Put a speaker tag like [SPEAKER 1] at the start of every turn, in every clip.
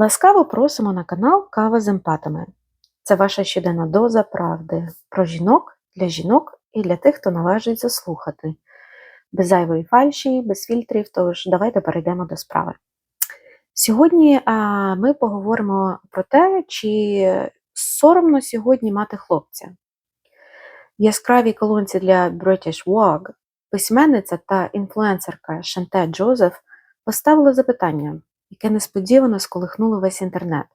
[SPEAKER 1] Ласкаво просимо на канал Кава з емпатами. Це ваша щоденна доза правди про жінок для жінок і для тих, хто наважується слухати. Без зайвої фальші, без фільтрів, тож давайте перейдемо до справи. Сьогодні а, ми поговоримо про те, чи соромно сьогодні мати хлопця. В яскравій колонці для British Vogue письменниця та інфлюенсерка Шанте Джозеф поставила запитання, яке несподівано сколихнуло весь інтернет.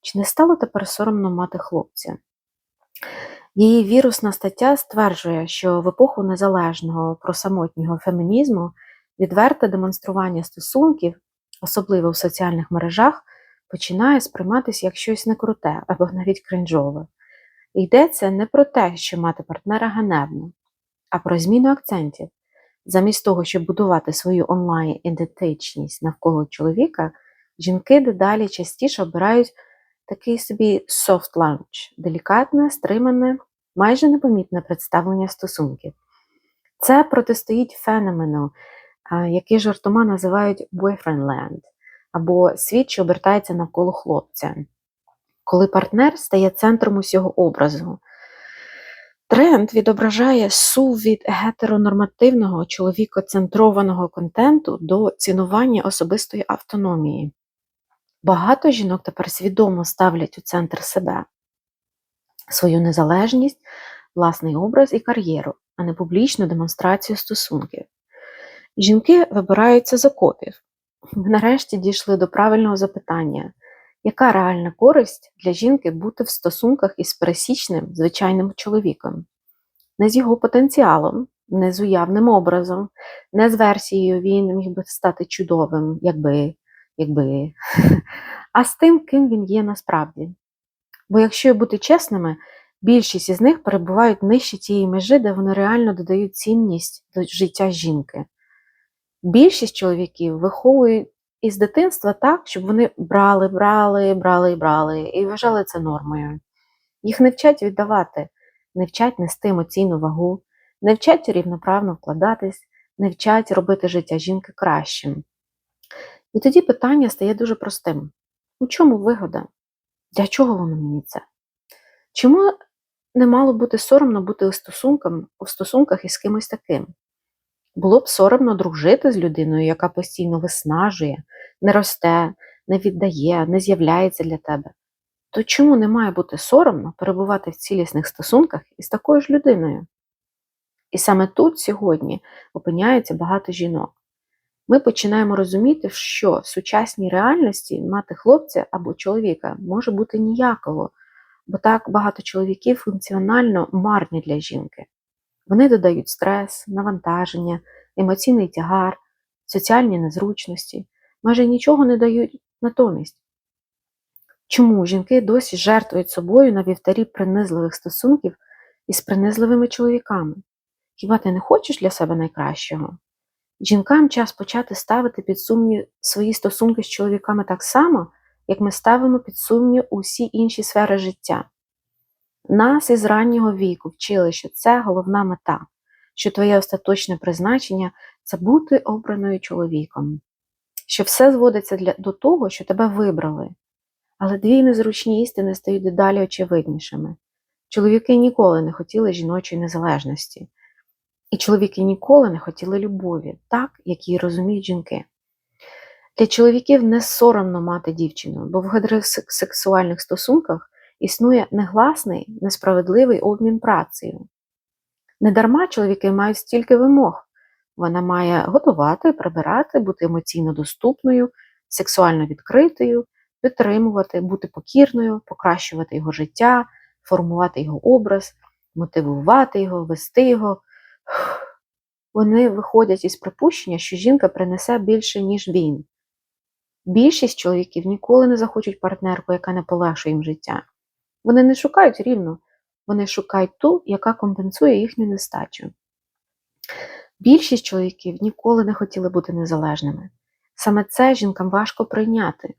[SPEAKER 1] Чи не стало тепер соромно мати хлопця? Її вірусна стаття стверджує, що в епоху незалежного просамотнього фемінізму відверте демонстрування стосунків, особливо в соціальних мережах, починає сприйматися як щось некруте або навіть кринжове. Йдеться не про те, що мати партнера ганебно, а про зміну акцентів. Замість того, щоб будувати свою онлайн-ідентичність навколо чоловіка, жінки дедалі частіше обирають такий собі soft launch, делікатне, стримане, майже непомітне представлення стосунків. Це протистоїть феномену, який жартома називають boyfriend land, або світ, що обертається навколо хлопця, коли партнер стає центром усього образу. Тренд відображає сув від гетеронормативного чоловікоцентрованого контенту до цінування особистої автономії. Багато жінок тепер свідомо ставлять у центр себе свою незалежність, власний образ і кар'єру, а не публічну демонстрацію стосунків. Жінки вибираються з окопів. Ми нарешті дійшли до правильного запитання, яка реальна користь для жінки бути в стосунках із пересічним звичайним чоловіком? Не з його потенціалом, не з уявним образом, не з версією він міг би стати чудовим, якби, якби, а з тим, ким він є насправді. Бо якщо бути чесними, більшість із них перебувають нижче тієї межі, де вони реально додають цінність до життя жінки. Більшість чоловіків виховують із дитинства так, щоб вони брали, брали, брали і брали, і вважали це нормою. Їх не вчать віддавати, не вчать нести емоційну вагу, не вчать рівноправно вкладатись, не вчать робити життя жінки кращим. І тоді питання стає дуже простим: у чому вигода? Для чого воно мені це? Чому не мало бути соромно бути у стосунках, у стосунках із кимось таким? Було б соромно дружити з людиною, яка постійно виснажує, не росте, не віддає, не з'являється для тебе. То чому не має бути соромно перебувати в цілісних стосунках із такою ж людиною? І саме тут сьогодні опиняється багато жінок. Ми починаємо розуміти, що в сучасній реальності мати хлопця або чоловіка може бути ніяково, бо так багато чоловіків функціонально марні для жінки. Вони додають стрес, навантаження, емоційний тягар, соціальні незручності, майже нічого не дають натомість. Чому жінки досі жертвують собою на вівтарі принизливих стосунків із принизливими чоловіками? Хіба ти не хочеш для себе найкращого? Жінкам час почати ставити під сумнів свої стосунки з чоловіками так само, як ми ставимо під сумнів усі інші сфери життя. Нас із раннього віку вчили, що це головна мета, що твоє остаточне призначення це бути обраною чоловіком, що все зводиться для, до того, що тебе вибрали. Але дві незручні істини стають дедалі очевиднішими. Чоловіки ніколи не хотіли жіночої незалежності, і чоловіки ніколи не хотіли любові, так, як її розуміють жінки. Для чоловіків не соромно мати дівчину, бо в гетеросексуальних стосунках існує негласний, несправедливий обмін працею. Недарма чоловіки мають стільки вимог. Вона має готувати, прибирати, бути емоційно доступною, сексуально відкритою, підтримувати, бути покірною, покращувати його життя, формувати його образ, мотивувати його, вести його. Вони виходять із припущення, що жінка принесе більше, ніж він. Більшість чоловіків ніколи не захочуть партнерку, яка не полегшує їм життя. Вони не шукають рівно, вони шукають ту, яка компенсує їхню нестачу. Більшість чоловіків ніколи не хотіли бути незалежними. Саме це жінкам важко прийняти.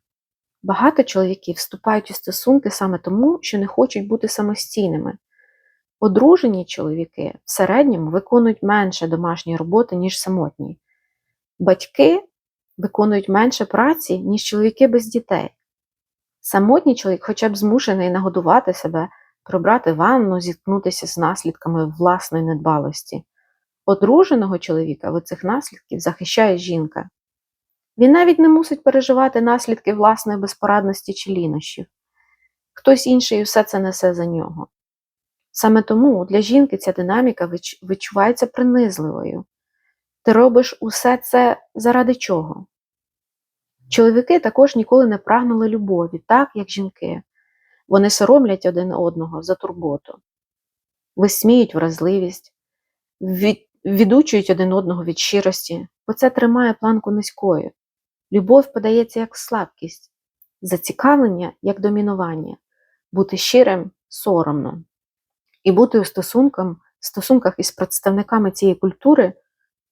[SPEAKER 1] Багато чоловіків вступають у стосунки саме тому, що не хочуть бути самостійними. Одружені чоловіки в середньому виконують менше домашньої роботи, ніж самотні. Батьки виконують менше праці, ніж чоловіки без дітей. Самотній чоловік хоча б змушений нагодувати себе, прибрати ванну, зіткнутися з наслідками власної недбалості. Одруженого чоловіка від цих наслідків захищає жінка. Він навіть не мусить переживати наслідки власної безпорадності чи лінощів. Хтось інший усе це несе за нього. Саме тому для жінки ця динаміка відчувається принизливою. Ти робиш усе це заради чого? Чоловіки також ніколи не прагнули любові, так як жінки. Вони соромлять один одного за турботу, висміють вразливість, від, відучують один одного від щирості, бо це тримає планку низькою. Любов подається як слабкість, зацікавлення як домінування, бути щирим соромно. І бути у стосункам, стосунках із представниками цієї культури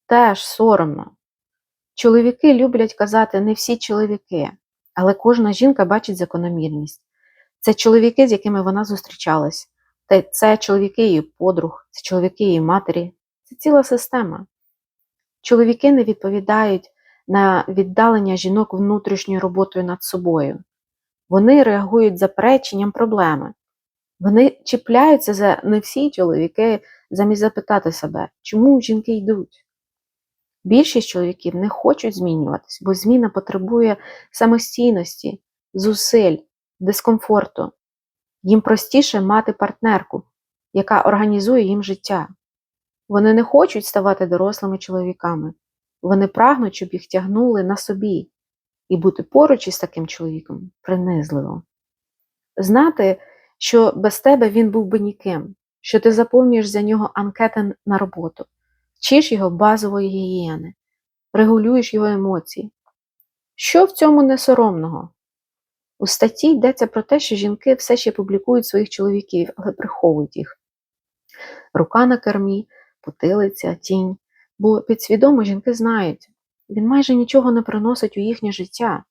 [SPEAKER 1] теж соромно. Чоловіки люблять казати не всі чоловіки, але кожна жінка бачить закономірність. Це чоловіки, з якими вона зустрічалась, це чоловіки її подруг, це чоловіки її матері, це ціла система. Чоловіки не відповідають на віддалення жінок внутрішньою роботою над собою. Вони реагують запереченням проблеми. Вони чіпляються за не всі чоловіки, замість запитати себе, чому жінки йдуть. Більшість чоловіків не хочуть змінюватись, бо зміна потребує самостійності, зусиль, дискомфорту. Їм простіше мати партнерку, яка організує їм життя. Вони не хочуть ставати дорослими чоловіками. Вони прагнуть, щоб їх тягнули на собі, і бути поруч із таким чоловіком принизливо. Знати, що без тебе він був би ніким, що ти заповнюєш за нього анкети на роботу, вчиш його базової гігієни, регулюєш його емоції. Що в цьому не соромного? У статті йдеться про те, що жінки все ще публікують своїх чоловіків, але приховують їх. Рука на кермі, потилиця, тінь, бо підсвідомо жінки знають, він майже нічого не приносить у їхнє життя.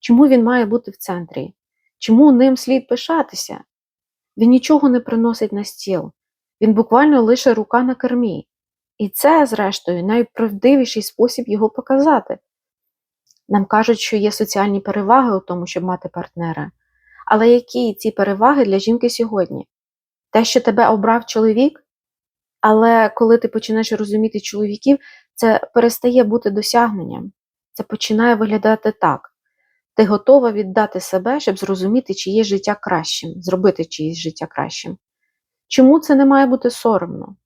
[SPEAKER 1] Чому він має бути в центрі? Чому ним слід пишатися? Він нічого не приносить на стіл, він буквально лише рука на кермі. І це, зрештою, найправдивіший спосіб його показати. Нам кажуть, що є соціальні переваги у тому, щоб мати партнера. Але які ці переваги для жінки сьогодні? Те, що тебе обрав чоловік? Але коли ти починаєш розуміти чоловіків, це перестає бути досягненням. Це починає виглядати так. Ти готова віддати себе, щоб зрозуміти, чиє життя кращим, зробити чиєсь життя кращим. Чому це не має бути соромно?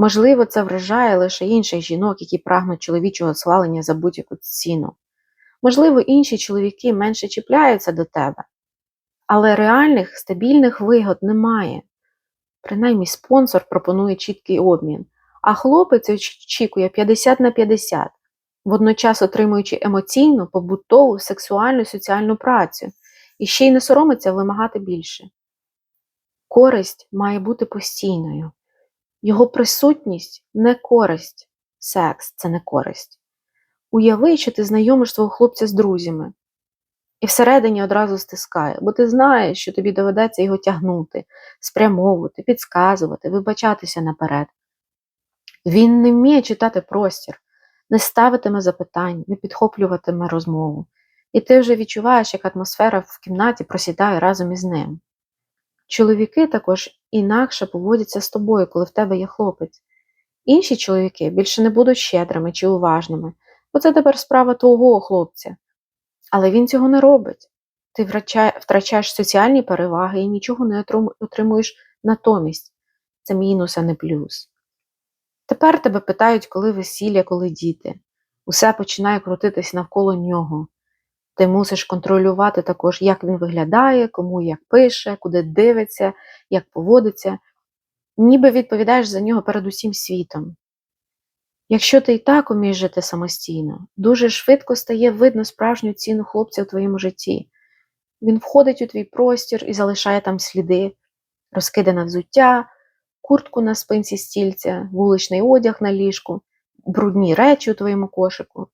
[SPEAKER 1] Можливо, це вражає лише інших жінок, які прагнуть чоловічого схвалення за будь-яку ціну. Можливо, інші чоловіки менше чіпляються до тебе, але реальних стабільних вигод немає. Принаймні, спонсор пропонує чіткий обмін, а хлопець очікує 50 на 50, водночас отримуючи емоційну, побутову, сексуальну соціальну працю, і ще й не соромиться вимагати більше. Користь має бути постійною. Його присутність не користь, секс це не користь. Уяви, що ти знайомиш свого хлопця з друзями, і всередині одразу стискає, бо ти знаєш, що тобі доведеться його тягнути, спрямовувати, підказувати, вибачатися наперед. Він не вміє читати простір, не ставитиме запитань, не підхоплюватиме розмову, і ти вже відчуваєш, як атмосфера в кімнаті просідає разом із ним. Чоловіки також інакше поводяться з тобою, коли в тебе є хлопець. Інші чоловіки більше не будуть щедрими чи уважними, бо це тепер справа твого хлопця. Але він цього не робить. Ти втрачаєш соціальні переваги і нічого не отримуєш натомість. Це мінус, а не плюс. Тепер тебе питають, коли весілля, коли діти. Усе починає крутитись навколо нього. Ти мусиш контролювати також, як він виглядає, кому як пише, куди дивиться, як поводиться, ніби відповідаєш за нього перед усім світом. Якщо ти і так умієш жити самостійно, дуже швидко стає видно справжню ціну хлопця у твоєму житті. Він входить у твій простір і залишає там сліди, розкидане взуття, куртку на спинці стільця, вуличний одяг на ліжку, брудні речі у твоєму кошику.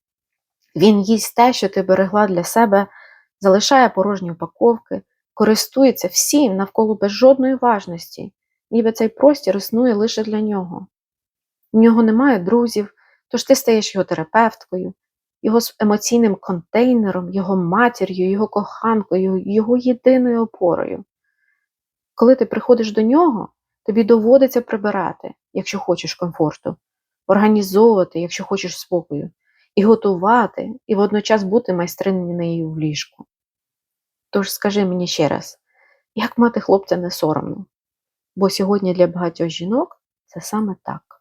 [SPEAKER 1] Він їсть те, що ти берегла для себе, залишає порожні упаковки, користується всім навколо без жодної важності, ніби цей простір існує лише для нього. У нього немає друзів, тож ти стаєш його терапевткою, його емоційним контейнером, його матір'ю, його коханкою, його єдиною опорою. Коли ти приходиш до нього, тобі доводиться прибирати, якщо хочеш комфорту, організовувати, якщо хочеш спокою, і готувати, і водночас бути майстринею в ліжку. Тож скажи мені ще раз, як мати хлопця не соромно? Бо сьогодні для багатьох жінок це саме так.